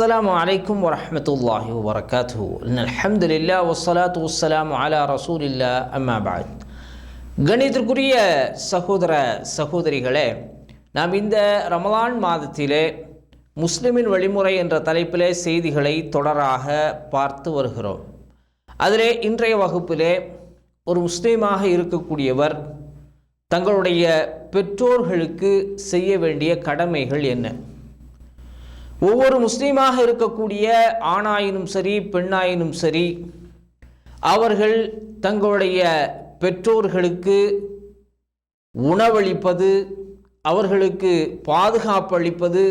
السلام عليكم ورحمة الله وبركاته إن الحمد لله والصلاة والسلام على رسول الله أما بعد கணிதற்குரிய சகோதர சகோதரிகளே நாம் இந்த ரமலான் மாதத்திலே முஸ்லிமின் வழிமுறை என்ற தலைப்பிலே செய்திகளை தொடராக பார்த்து வருகிறோம் அதிலே இன்றைய வகுப்பிலே ஒரு முஸ்லீமாக இருக்கக்கூடியவர் தங்களுடைய பெற்றோர்களுக்கு செய்ய வேண்டிய கடமைகள் என்ன ஒவ்வொரு முஸ்லீமாக இருக்கக்கூடிய ஆணாயினும் சரி பெண்ணாயினும் சரி அவர்கள் தங்களுடைய பெற்றோர்களுக்கு உணவளிப்பது அவர்களுக்கு பாதுகாப்பு அளிப்பது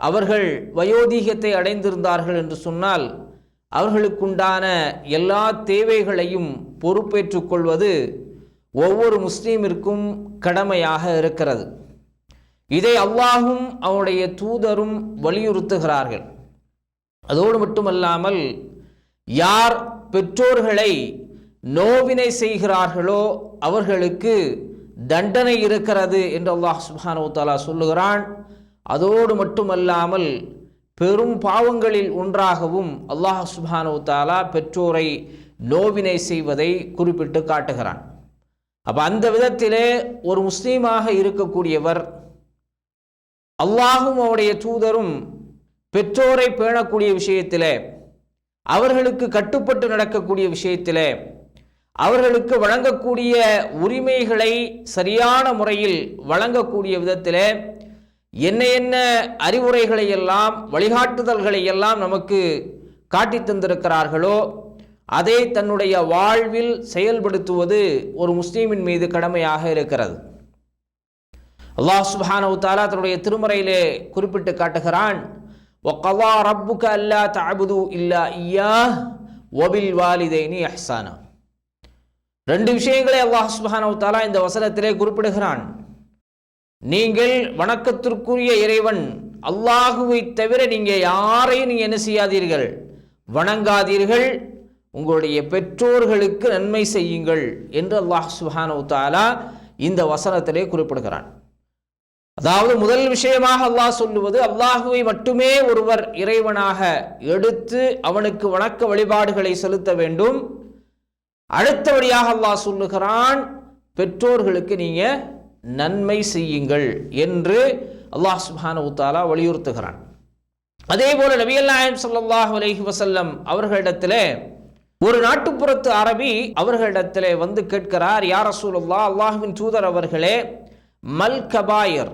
அவர்கள் வயோதிகத்தை அடைந்திருந்தார்கள் என்று சொன்னால் அவர்களுக்குண்டான எல்லா தேவைகளையும் பொறுப்பேற்றுக்கொள்வது ஒவ்வொரு முஸ்லீமிற்கும் கடமையாக இருக்கிறது. இதை அல்லாஹும் அவனுடைய தூதரும் வலியுறுத்துகிறார்கள். அதோடு மட்டுமல்லாமல் யார் பெற்றோர்களை நோவினை செய்கிறார்களோ அவர்களுக்கு தண்டனை இருக்கிறது என்று அல்லாஹ் சுபானு தாலா சொல்லுகிறான். அதோடு மட்டுமல்லாமல் பெரும் பாவங்களில் ஒன்றாகவும் அல்லாஹ் சுபானு தாலா பெற்றோரை நோவினை செய்வதை குறிப்பிட்டு காட்டுகிறான். அப்போ அந்த விதத்திலே ஒரு முஸ்லீமாக இருக்கக்கூடியவர் அல்லாஹும் அவருடைய தூதரும் பெற்றோரை பேணக்கூடிய விஷயத்திலே அவர்களுக்கு கட்டுப்பட்டு நடக்கக்கூடிய விஷயத்திலே அவர்களுக்கு வழங்கக்கூடிய உரிமைகளை சரியான முறையில் வழங்கக்கூடிய விதத்தில் என்ன என்ன அறிவுரைகளை எல்லாம் வழிகாட்டுதல்களை எல்லாம் நமக்கு காட்டி தந்திருக்கிறார்களோ அதை தன்னுடைய வாழ்வில் செயல்படுத்துவது ஒரு முஸ்லீமின் மீது கடமையாக இருக்கிறது. அல்லாஹ் சுபஹானவு தாலா தன்னுடைய திருமறையிலே குறிப்பிட்டு காட்டுகிறான். ஒக்கவா ரப்புக அல்லா தபுது இல்லா ஐயா ஒபில் வாலிதைனி அஹ்சானா. ரெண்டு விஷயங்களை அல்லாஹ் சுபஹானவு தாலா இந்த வசனத்திலே குறிப்பிடுகிறான். நீங்கள் வணக்கத்திற்குரிய இறைவன் அல்லாஹுவை தவிர நீங்கள் யாரையும் நீங்கள் என்ன செய்யாதீர்கள்? வணங்காதீர்கள். உங்களுடைய பெற்றோர்களுக்கு நன்மை செய்யுங்கள் என்று அல்லாஹ் சுபானவு தாலா இந்த வசனத்திலே குறிப்பிடுகிறான். அதாவது முதல் விஷயமாக அல்லாஹ் சொல்லுவது அல்லாஹுவை மட்டுமே ஒருவர் இறைவனாக எடுத்து அவனுக்கு வணக்க வழிபாடுகளை செலுத்த வேண்டும். அடுத்தபடியாக அல்லாஹ் சொல்லுகிறான் பெற்றோர்களுக்கு நீங்க நன்மை செய்யுங்கள் என்று அல்லாஹ் சுஹான உத்தாலா வலியுறுத்துகிறான். அதே போல நபியல் நாயம் சல்லாஹ் அலஹி வசல்லம் அவர்களிடத்திலே ஒரு நாட்டுப்புறத்து அரபி அவர்களிடத்திலே வந்து கேட்கிறார் யார் ரசூலுல்லா அல்லாஹுவின் தூதர் அவர்களே மல் கபாயர்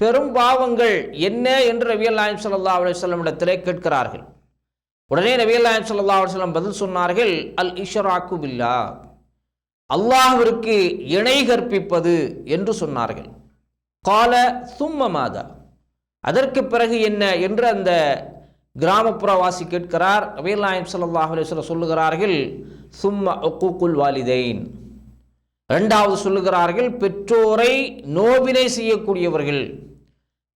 பெரும் பாவங்கள் என்ன என்று நபியல் நாயம் சல்லா அலுவலம் இடத்திலே கேட்கிறார்கள். உடனே நபியல் நாயம் சல்லா அலுவலம் பதில் சொன்னார்கள் அல் இஷராக்கு பில்லா. அல்லாஹிற்கு இணை கற்பிப்பது என்று சொன்னார்கள். கால சும்ம மாதா. அதற்கு பிறகு என்ன என்று அந்த கிராமப்புறவாசி கேட்கிறார். நபியல் நாயம் சல்லாஹ் அலுவலம் சொல்லுகிறார்கள் சும்ம ஒக்குக்குல் வாலிதைன். இரண்டாவது சொல்லுகிறார்கள் பெற்றோரை நோவினை செய்யக்கூடியவர்கள்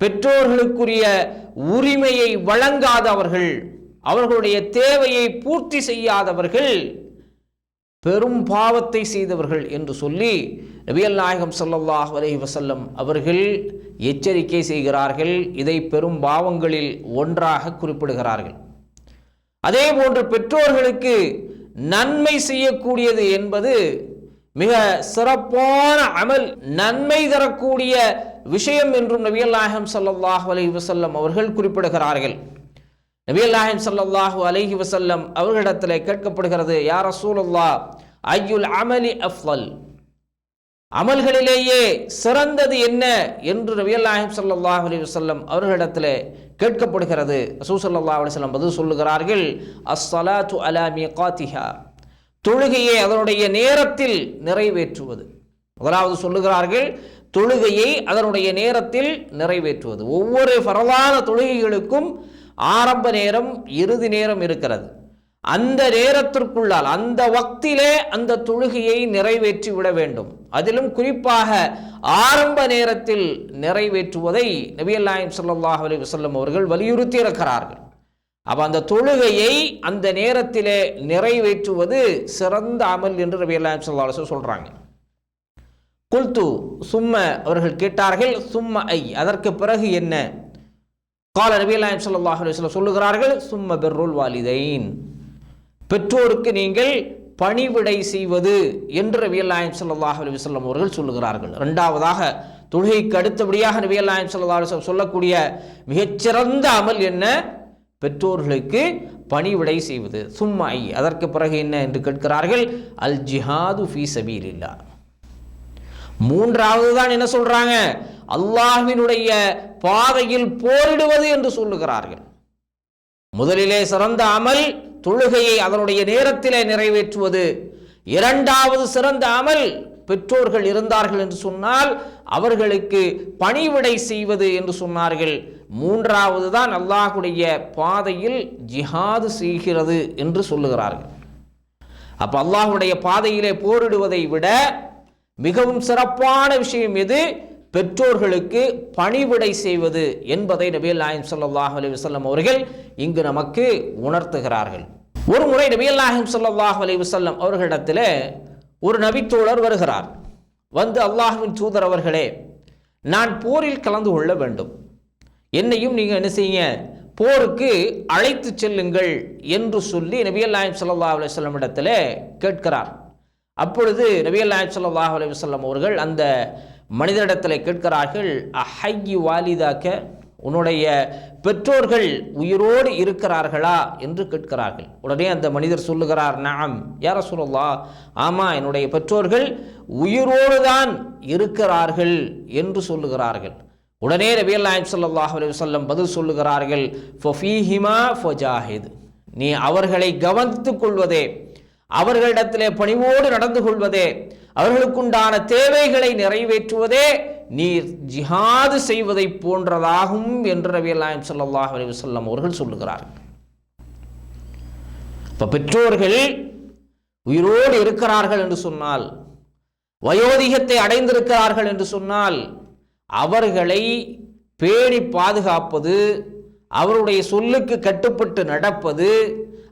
பெற்றோர்களுக்குரிய உரிமையை வழங்காதவர்கள் அவர்களுடைய தேவையை பூர்த்தி செய்யாதவர்கள் பெரும் பாவத்தை செய்தவர்கள் என்று சொல்லி நபியல் நாயகம் சல்லாஹ் அலஹி வசல்லம் அவர்கள் எச்சரிக்கை செய்கிறார்கள். இதை பெரும் பாவங்களில் ஒன்றாக குறிப்பிடுகிறார்கள். அதே போன்று பெற்றோர்களுக்கு நன்மை செய்யக்கூடியது என்பது மிக சிறப்பான அமல் நன்மை தரக்கூடிய விஷயம் என்றும் நபியல் நாயகம் சல்லாஹூ அலஹி வசல்லம் அவர்கள் குறிப்பிடுகிறார்கள். நபியல் நாயகம் சல்லாஹூ அலஹி வசல்லம் அவர்களிடத்தில் கேட்கப்படுகிறது யார் ரசூலுல்லா ஐயுல் அமலி அஃபல் அமல்களிலேயே சிறந்தது என்ன என்று நபியல் நாயகம் சல்லாஹ் அலி வசல்லம் அவர்களிடத்தில் கேட்கப்படுகிறது. ரசூ சல்லா அலிஸ்லம் பதில் சொல்லுகிறார்கள் அஸ்ஸலாத்து அலாமி காத்திஹா தொழுகையை அதனுடைய நேரத்தில் நிறைவேற்றுவது. முதலாவது சொல்லுகிறார்கள் தொழுகையை அதனுடைய நேரத்தில் நிறைவேற்றுவது. ஒவ்வொரு பரவான தொழுகைகளுக்கும் ஆரம்ப நேரம் இறுதி நேரம் இருக்கிறது. அந்த நேரத்திற்குள்ளால் அந்த வக்திலே அந்த தொழுகையை நிறைவேற்றி விட வேண்டும். அதிலும் குறிப்பாக ஆரம்ப நேரத்தில் நிறைவேற்றுவதை நபியல் நாயம் சல்லாஹ் அலி வசல்லம் அவர்கள் வலியுறுத்தி இருக்கிறார்கள். அப்போ அந்த தொழுகையை அந்த நேரத்திலே நிறைவேற்றுவது சிறந்த அமல் என்று ரபி அல்லாம் சொல்லா சொல்கிறாங்க குல்து சும்ம அவர்கள் கேட்டார்கள் சும்ம ஐ அதற்கு பிறகு என்ன? கால நபி அல்லாம் ஸல்லல்லாஹு சொல்ல சொல்லுகிறார்கள் சும்ம பெர்ருல் வாலிதைன். பெற்றோருக்கு நீங்கள் பணிவிடை செய்வது என்று நபி அல்லாயம் ஸல்லல்லாஹு அலைஹி அவர்கள் சொல்லுகிறார்கள். ரெண்டாவதாக தொழுகைக்கு அடுத்தபடியாக நபி அல்லாயம் ஸல்லல்லாஹு சொல்லக்கூடிய மிகச்சிறந்த அமல் என்ன? பெற்றோர்களுக்கு பணிவிடை செய்வது. சும்மா ஐ அதற்கு பிறகு என்ன என்று கேட்கிறார்கள்? அல் ஜிஹாது ஃபீ சபீலில்லா மூன்றாவது தான் என்ன சொல்றாங்க? அல்லாஹினுடைய பாதையில் போரிடுவது என்று சொல்லுகிறார்கள். முதலிலே சிறந்த அமல் தொழுகையை அதனுடைய நேரத்திலே நிறைவேற்றுவது. இரண்டாவது சிறந்த அமல் பெற்றோர்கள் இருந்தார்கள் என்று சொன்னால் அவர்களுக்கு பணிவிடை செய்வது என்று சொன்னார்கள். மூன்றாவது தான் அல்லாஹுடைய பாதையில் ஜிஹாது செய்கிறது என்று சொல்லுகிறார்கள். அப்போ அல்லாஹுடைய பாதையிலே போரிடுவதை விட மிகவும் சிறப்பான விஷயம் எது? பெற்றோர்களுக்கு பணிவிடை செய்வது என்பதை நபியல் நாயம் சல்லாஹ் அலி வசல்லம் அவர்கள் இங்கு நமக்கு உணர்த்துகிறார்கள். ஒரு முறை நபியல் நாயம் சல்லாஹ் அலி வசல்லம் அவர்களிடத்தில் ஒரு நபித்தோழர் வருகிறார். வந்து அல்லாஹுவின் தூதர் அவர்களே நான் போரில் கலந்து கொள்ள வேண்டும். என்னையும் நீங்கள் என்ன செய்யுங்க? போருக்கு அழைத்து செல்லுங்கள் என்று சொல்லி நபியல் நாயம் சல்லா அலுவலம் இடத்துல கேட்கிறார். அப்பொழுது நபியல் நாயம் சல்லாஹ் அலுவலம் அவர்கள் அந்த மனிதரிடத்தில் கேட்கிறார்கள் அஹையி வாலிதாக்க உன்னுடைய பெற்றோர்கள் உயிரோடு இருக்கிறார்களா என்று கேட்கிறார்கள். உடனே அந்த மனிதர் சொல்லுகிறார் நாம் யார சொல்லலா ஆமாம் என்னுடைய பெற்றோர்கள் உயிரோடு தான் இருக்கிறார்கள் என்று சொல்லுகிறார்கள். உடனே நபியல் நாயம் சல்லாஹ் அலி வல்லம் பதில் சொல்லுகிறார்கள் ஃபஃபீஹிமா ஃபஜாஹித். நீ அவர்களை கவனித்துக் கொள்வதே அவர்களிடத்திலே பணிவோடு நடந்து கொள்வதே அவர்களுக்குண்டான தேவைகளை நிறைவேற்றுவதே நீர் ஜிஹாது செய்வதை போன்றதாகும் என்று நபி அல்லாயம் ஸல்லல்லாஹு அலி வல்லம் அவர்கள் சொல்லுகிறார்கள். இப்போ பெற்றோர்கள் உயிரோடு இருக்கிறார்கள் என்று சொன்னால் வயோதிகத்தை அடைந்திருக்கிறார்கள் என்று சொன்னால் அவர்களை பேணி பாதுகாப்பது அவருடைய சொல்லுக்கு கட்டுப்பட்டு நடப்பது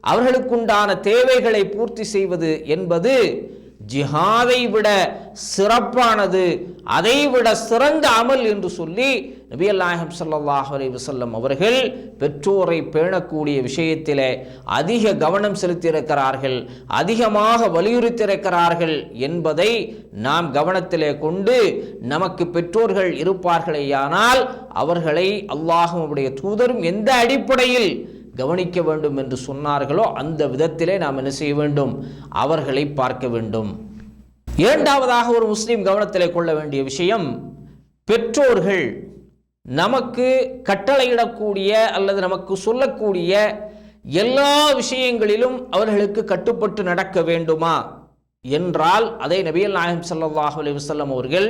அவர்களுக்குண்டான தேவைகளை பூர்த்தி செய்வது என்பது ஜிஹாதை விட சிறப்பானது அதை விட சிறந்த அமல் என்று சொல்லி நபி அல்லாஹம் சல்லாஹ் அலி வசல்லம் அவர்கள் பெற்றோரை பேணக்கூடிய விஷயத்திலே அதிக கவனம் செலுத்தியிருக்கிறார்கள் அதிகமாக வலியுறுத்தியிருக்கிறார்கள் என்பதை நாம் கவனத்திலே கொண்டு நமக்கு பெற்றோர்கள் இருப்பார்களேயானால் அவர்களை அல்லாஹுடைய தூதரும் எந்த அடிப்படையில் கவனிக்க வேண்டும் என்று சொன்னார்களோ அந்த விதத்திலே நாம் என்ன செய்ய வேண்டும்? அவர்களை பார்க்க வேண்டும். இரண்டாவதாக ஒரு முஸ்லீம் கவனத்திலே கொள்ள வேண்டிய விஷயம் பெற்றோர்கள் நமக்கு கட்டளையிடக்கூடிய அல்லது நமக்கு சொல்லக்கூடிய எல்லா விஷயங்களிலும் அவர்களுக்கு கட்டுப்பட்டு நடக்க வேண்டுமா? என்றால் அதை நபியல் நாயம் சல்லாஹ் அலி வஸல்லம் அவர்கள்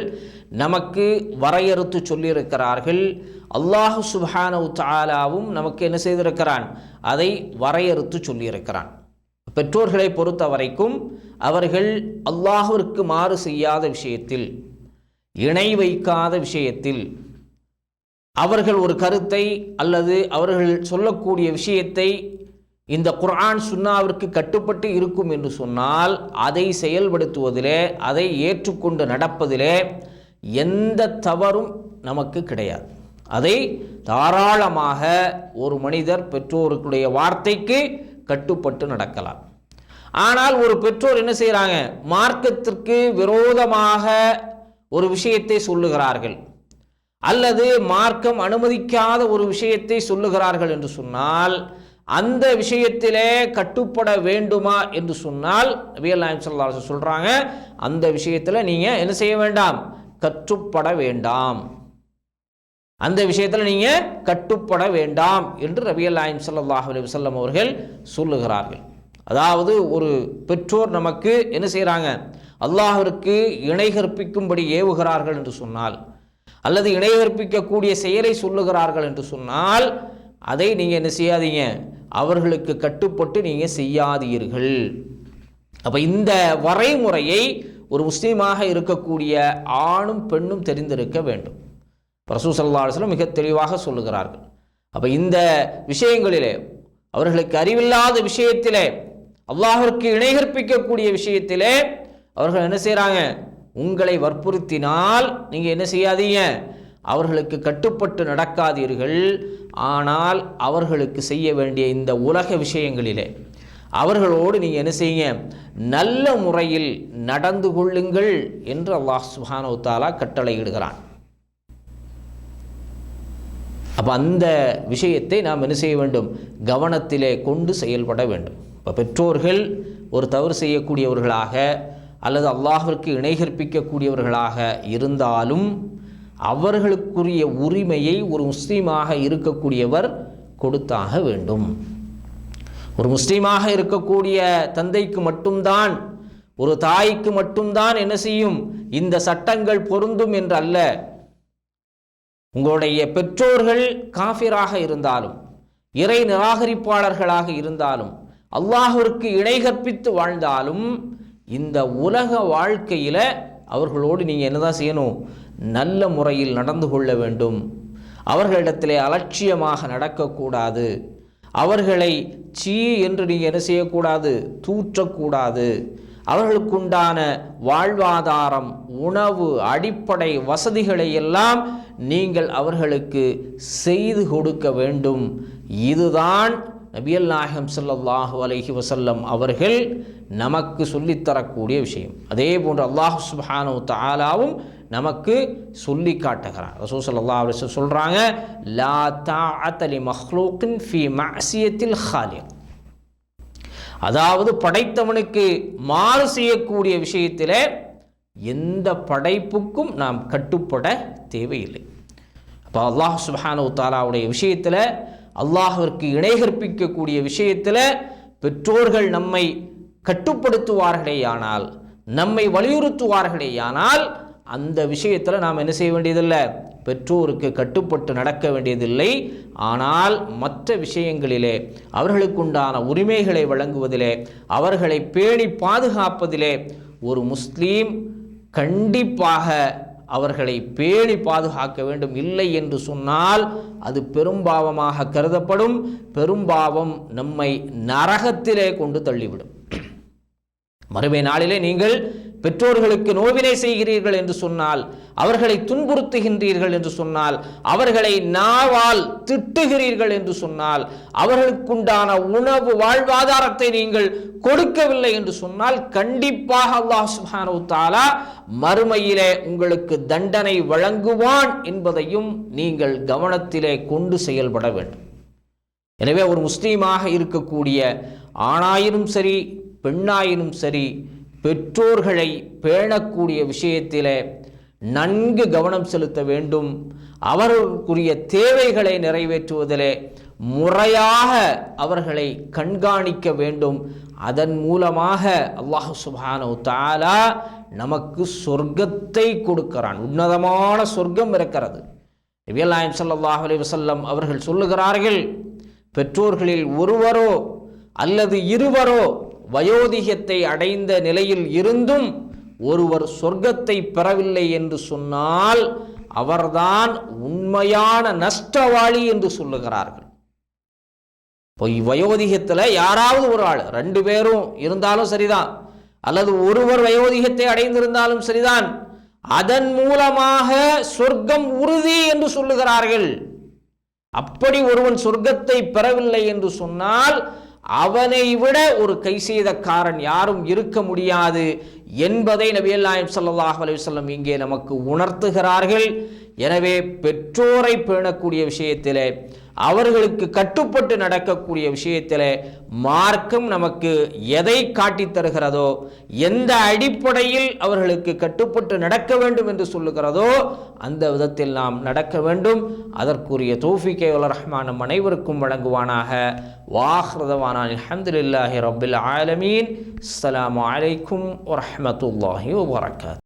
நமக்கு வரையறுத்து சொல்லியிருக்கிறார்கள். அல்லாஹு சுப்ஹானஹு உத்தாலாவும் நமக்கு என்ன செய்திருக்கிறான்? அதை வரையறுத்து சொல்லியிருக்கிறான். பெற்றோர்களை பொறுத்த வரைக்கும் அவர்கள் அல்லாஹுவிற்கு மாறு செய்யாத விஷயத்தில் இணை வைக்காத விஷயத்தில் அவர்கள் ஒரு கருத்தை அல்லது அவர்கள் சொல்லக்கூடிய விஷயத்தை இந்த குர்ஆன் சுன்னாவிற்கு கட்டுப்பட்டு இருக்கும் என்று சொன்னால் அதை செயல்படுத்துவதிலே அதை ஏற்றுக்கொண்டு நடப்பதிலே எந்த தவறும் நமக்கு கிடையாது. அதை தாராளமாக ஒரு மனிதர் பெற்றோருக்குடைய வார்த்தைக்கு கட்டுப்பட்டு நடக்கலாம். ஆனால் ஒரு பெற்றோர் என்ன செய்கிறாங்க மார்க்கத்திற்கு விரோதமாக ஒரு விஷயத்தை சொல்லுகிறார்கள். அல்லது மார்க்கம் அனுமதிக்காத ஒரு விஷயத்தை சொல்லுகிறார்கள் என்று சொன்னால் அந்த விஷயத்திலே கட்டுப்பட வேண்டுமா என்று சொன்னால் நபிகள் நாயம் ஸல்லல்லாஹு சொல்றாங்க அந்த விஷயத்தில் நீங்க என்ன செய்ய வேண்டாம்? கற்றுப்பட வேண்டாம். அந்த விஷயத்தில் நீங்கள் கட்டுப்பட வேண்டாம் என்று ரவியல் நாயம் சல்லாஹ் அலி வல்லம் அவர்கள் சொல்லுகிறார்கள். அதாவது ஒரு பெற்றோர் நமக்கு என்ன செய்கிறாங்க அல்லாஹிற்கு இணை கற்பிக்கும்படி ஏவுகிறார்கள் என்று சொன்னால் அல்லது இணை கற்பிக்கக்கூடிய செயலை சொல்லுகிறார்கள் என்று சொன்னால் அதை நீங்கள் என்ன செய்யாதீங்க? அவர்களுக்கு கட்டுப்பட்டு நீங்கள் செய்யாதீர்கள். அப்போ இந்த வரைமுறையை ஒரு முஸ்லீமாக இருக்கக்கூடிய ஆணும் பெண்ணும் தெரிந்திருக்க வேண்டும். ரசூ சல்லா அலுவலம் மிக தெளிவாக சொல்லுகிறார்கள். அப்போ இந்த விஷயங்களிலே அவர்களுக்கு அறிவில்லாத விஷயத்திலே அல்லாஹிற்கு இணை கற்பிக்கக்கூடிய விஷயத்திலே அவர்கள் என்ன செய்கிறாங்க உங்களை வற்புறுத்தினால் நீங்கள் என்ன செய்யாதீங்க? அவர்களுக்கு கட்டுப்பட்டு நடக்காதீர்கள். ஆனால் அவர்களுக்கு செய்ய வேண்டிய இந்த உலக விஷயங்களிலே அவர்களோடு நீங்கள் என்ன செய்யுங்க? நல்ல முறையில் நடந்து கொள்ளுங்கள் என்று அல்லாஹ் சுபானோ தாலா கட்டளையிடுகிறான். அப்போ அந்த விஷயத்தை நாம் என்ன செய்ய வேண்டும்? கவனத்திலே கொண்டு செயல்பட வேண்டும். இப்போ பெற்றோர்கள் ஒரு தவறு செய்யக்கூடியவர்களாக அல்லது அல்லாஹிற்கு இணை கற்பிக்கக்கூடியவர்களாக இருந்தாலும் அவர்களுக்குரிய உரிமையை ஒரு முஸ்லீமாக இருக்கக்கூடியவர் கொடுத்தாக வேண்டும். ஒரு முஸ்லீமாக இருக்கக்கூடிய தந்தைக்கு மட்டும்தான் ஒரு தாய்க்கு மட்டும்தான் என்ன செய்யும்? இந்த சட்டங்கள் பொருந்தும் என்று அல்ல உங்களுடைய பெற்றோர்கள் காஃபிராக இருந்தாலும் இறை நிராகரிப்பாளர்களாக இருந்தாலும் அல்லாஹிற்கு இணை கற்பித்து வாழ்ந்தாலும் இந்த உலக வாழ்க்கையில் அவர்களோடு நீங்கள் என்னதான் செய்யணும்? நல்ல முறையில் நடந்து கொள்ள வேண்டும். அவர்களிடத்திலே அலட்சியமாக நடக்கக்கூடாது. அவர்களை சீ என்று நீங்கள் என்ன செய்யக்கூடாது? தூற்றக்கூடாது. அவர்களுக்குண்டான வாழ்வாதாரம் உணவு அடிப்படை வசதிகளை எல்லாம் நீங்கள் அவர்களுக்கு செய்து கொடுக்க வேண்டும். இதுதான் நபியல் நாயகம் சல்லாஹூ அலஹி வசல்லம் அவர்கள் நமக்கு சொல்லித்தரக்கூடிய விஷயம். அதே போன்று அல்லாஹ் சுபானு தாலாவும் நமக்கு சொல்லி காட்டுகிறான். ரசூ சல்லா அலைஹி சொல்கிறாங்க லா தா லி மக்லூக்கின் ஃபீ மஅசியத்தில் ஹாலிக். அதாவது படைத்தவனுக்கு மாறு செய்யக்கூடிய விஷயத்தில் எந்த படைப்புக்கும் நாம் கட்டுப்பட தேவையில்லை. அப்போ அல்லாஹ் சுபஹானு தாலாவுடைய விஷயத்தில் அல்லாஹிற்கு இணை கற்பிக்கக்கூடிய விஷயத்தில் பெற்றோர்கள் நம்மை கட்டுப்படுத்துவார்களேயானால் நம்மை வலியுறுத்துவார்களேயானால் அந்த விஷயத்தில் நாம் என்ன செய்ய வேண்டியதில்லை? பெற்றோருக்கு கட்டுப்பட்டு நடக்க வேண்டியதில்லை. ஆனால் மற்ற விஷயங்களிலே அவர்களுக்குண்டான உரிமைகளை வழங்குவதிலே அவர்களை பேணி பாதுகாப்பதிலே ஒரு முஸ்லீம் கண்டிப்பாக அவர்களை பேணி பாதுகாக்க வேண்டும் இல்லை என்று சொன்னால் அது பெரும்பாவமாக கருதப்படும். பெரும்பாவம் நம்மை நரகத்திலே கொண்டு தள்ளிவிடும். மறுமை நாளிலே நீங்கள் பெற்றோர்களுக்கு நோவினை செய்கிறீர்கள் என்று சொன்னால் அவர்களை துன்புறுத்துகின்றீர்கள் என்று சொன்னால் அவர்களை நாவால் திட்டுகிறீர்கள் என்று சொன்னால் அவர்களுக்குண்டான உணவு வாழ்வாதாரத்தை நீங்கள் கொடுக்கவில்லை என்று சொன்னால் கண்டிப்பாக அல்லாஹ் சுப்ஹானஹு தாலா மறுமையிலே உங்களுக்கு தண்டனை வழங்குவான் என்பதையும் நீங்கள் கவனத்திலே கொண்டு செயல்பட வேண்டும். எனவே ஒரு முஸ்லீமாக இருக்கக்கூடிய ஆணாயினும் சரி பெண்ணாயினும் சரி பெற்றோர்களை பேணக்கூடிய விஷயத்தில் நன்கு கவனம் செலுத்த வேண்டும். அவர்களுக்குரிய தேவைகளை நிறைவேற்றுவதிலே முறையாக அவர்களை கண்காணிக்க வேண்டும். அதன் மூலமாக அல்லாஹ் சுபான தாலா நமக்கு சொர்க்கத்தை கொடுக்கிறான். உன்னதமான சொர்க்கம் இருக்கிறது. நபியல்லாயம் சல்லாஹ் அலி வசல்லம் அவர்கள் சொல்லுகிறார்கள் பெற்றோர்களில் ஒருவரோ அல்லது இருவரோ வயோதிகத்தை அடைந்த நிலையில் இருந்தும் ஒருவர் சொர்க்கத்தை பெறவில்லை என்று சொன்னால் அவர்தான் உண்மையான நஷ்டவாளி என்று சொல்லுகிறார்கள். பொய் வயோதிகத்தில் யாராவது ஒரு ஆள் ரெண்டு பேரும் இருந்தாலும் சரிதான். அல்லது ஒருவர் வயோதிகத்தை அடைந்திருந்தாலும் சரிதான். அதன் மூலமாக சொர்க்கம் உறுதி என்று சொல்லுகிறார்கள். அப்படி ஒருவன் சொர்க்கத்தை பெறவில்லை என்று சொன்னால் அவனை விட ஒரு கை செய்தக்காரன் யாரும் இருக்க முடியாது என்பதை நபியல் நாயம் ஸல்லல்லாஹு இங்கே நமக்கு உணர்த்துகிறார்கள். எனவே பெற்றோரை பேணக்கூடிய விஷயத்திலே அவர்களுக்கு கட்டுப்பட்டு நடக்கக்கூடிய விஷயத்தில் மார்க்கம் நமக்கு எதை காட்டித் தருகிறதோ எந்த அடிப்படையில் அவர்களுக்கு கட்டுப்பட்டு நடக்க வேண்டும் என்று சொல்லுகிறதோ அந்த விதத்தில் நாம் நடக்க வேண்டும். அதற்குரிய தௌஃபிகே உல் ரஹ்மான் நம் அனைவருக்கும் வழங்குவானாக. வாஹ்ரதவானான் அல்ஹம்துலில்லாஹி ரபில் ஆலமீன். அஸ்லாம் வலைக்கும் வரமத்துல்லாஹி வபரகாத்.